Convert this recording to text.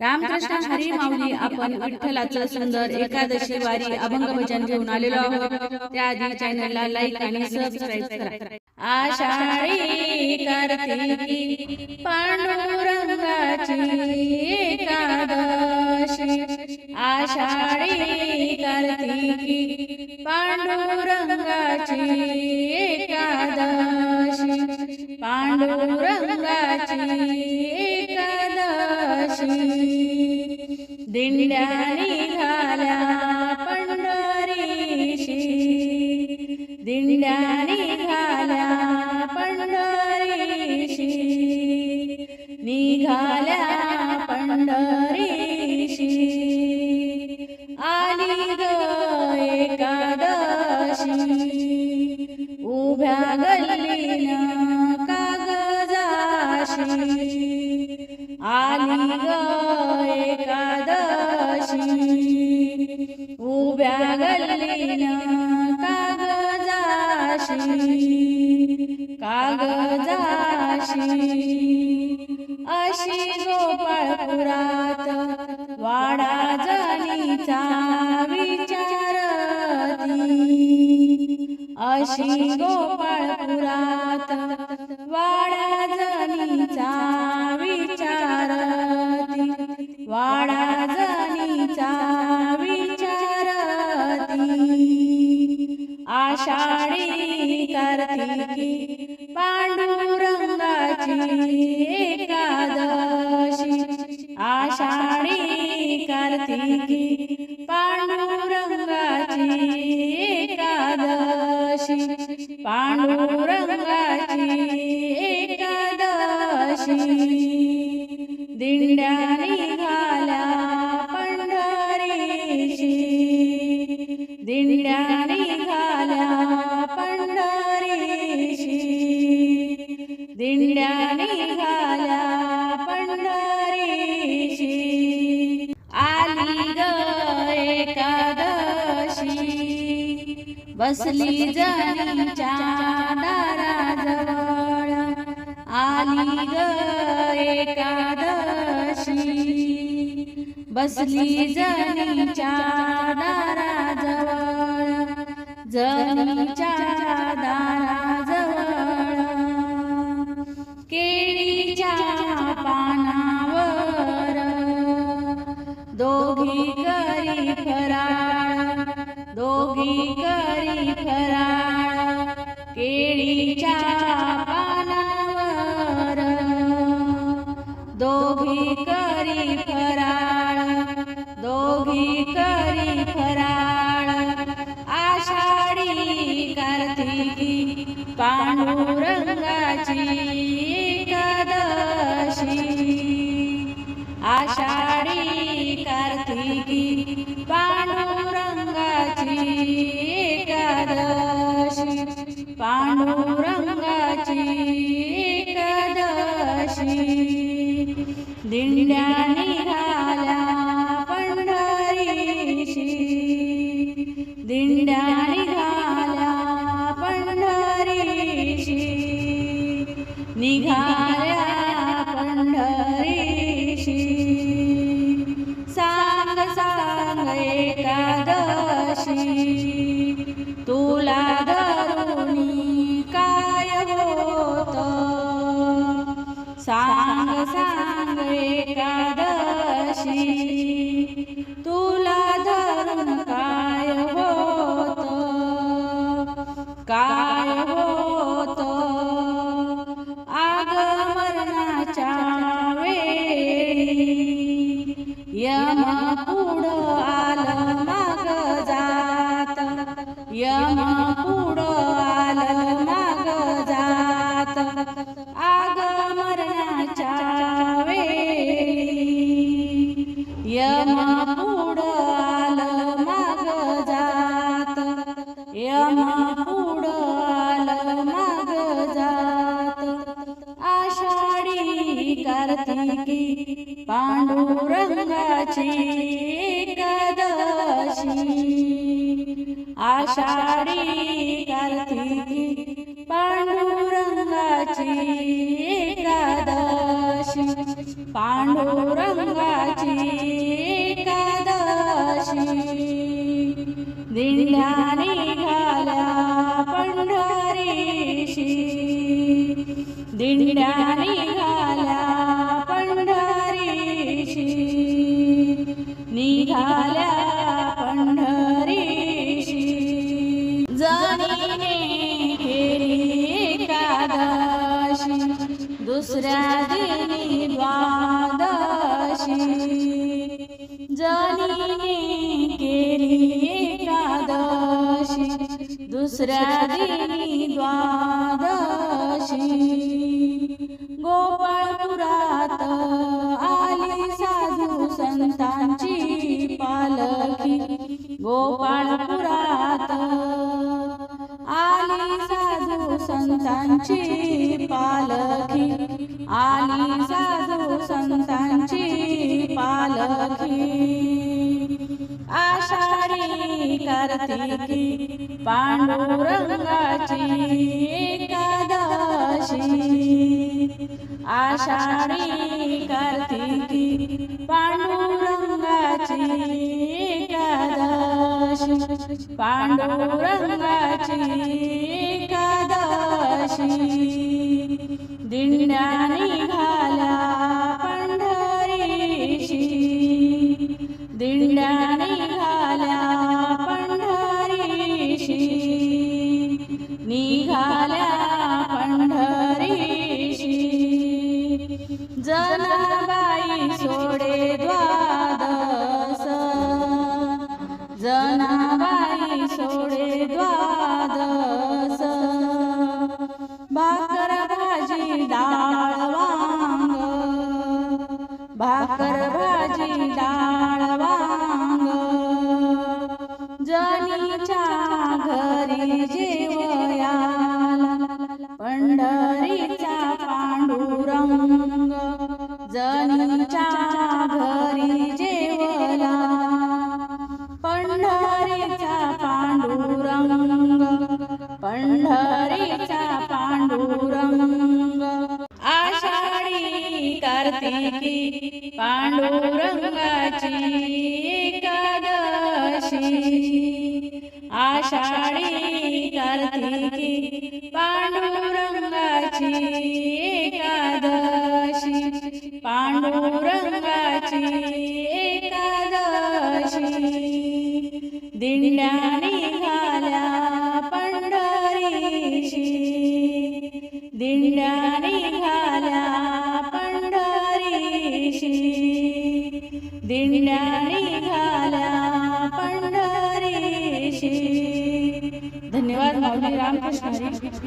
रामकृष्ण हरी माऊली आपण विठ्ठलाचं सुंदर एकादशी वारी अभंग भजन घेऊन आलेलो आहोत. त्याआधी चॅनलला लाईक आणि सबस्क्राईब करा. आषाढी कार्तिकी पांडुरंगाची एकादशी. आषाढी कार्तिकी पांडुरंगाची एकादशी. पांडुरंगाची दिंड्या निघाल्या पंढरीशी. दिंड्या निघाल्या पंढरीशी. निघाल्या पंढरीशी. आली ग एकादशी उभ्या गल्लीनं कागजाशी कागजाशी. अशी गोपाळपुरात वाडा जनीचा विचारती. अशी गोपाळपुरात आषाढी कार्तिकी बसली जनीच्या दाराजवळ. आली ग एकादशी. बसली जनीच्या दाराजवळ. जनीच्या दाराजवळ. केळीच्या पानावर. दोघी करी फराळ दोघी करी फराळ केळीच्या पानावर. दोघी करी फराळ. दोघी करी फराळ. आषाढी कार्तिकी पांडुरंगाची एकादशी. आषाढी कार्तिकी पांडुरंगाची एकादशी पांडुरंगाची एकादशी दिंड्या निघाल्या पंढरीशी दिंड्या निघाल्या पंढरीशी निघाल्या पंढरीशी सांग सांग एकादशी तुला धरुणी काय होत? सांग सांग एकादशी. तुला धरून काय होत? काय यम पुढं आलं माग जात आगमरणाच्या वेळी यम पुढं आलं माग जात यम पुढं आलं माग जात आषाढी कार्तिकी पांडुरंगाची आषाढी कार्तिकी पांडुरंगाची एकादशी पांडुरंगाची एकादशी. दिंड्याने घाल्या पंढरीशी दिंड्याने जणीने केली कादाशी दुसऱ्या दिनी द्वादशी. जणीने केली कादाशी दुसऱ्या दिनी द्वादशी. गोपाळपुरात आली साधू संतांची पालखी. गोपाळ संतांची पालखी. आली साधू संतांची पालखी. आषाढी कार्तिकी पांडुरंगाची एकादशी. आषाढी कार्तिकी पांडुरंगाची एकादशी. पांडुरंगाची पंढरीचा पांडुरंग. आषाढी कार्तिकी पांडुरंगाची एकादशी. आषाढी कार्तिकी पांडुरंगाची दिंड्या निघाल्या पंढरीशी दिंड्या निघाल्या पंढरीशी धन्यवाद माऊली रामकृष्ण.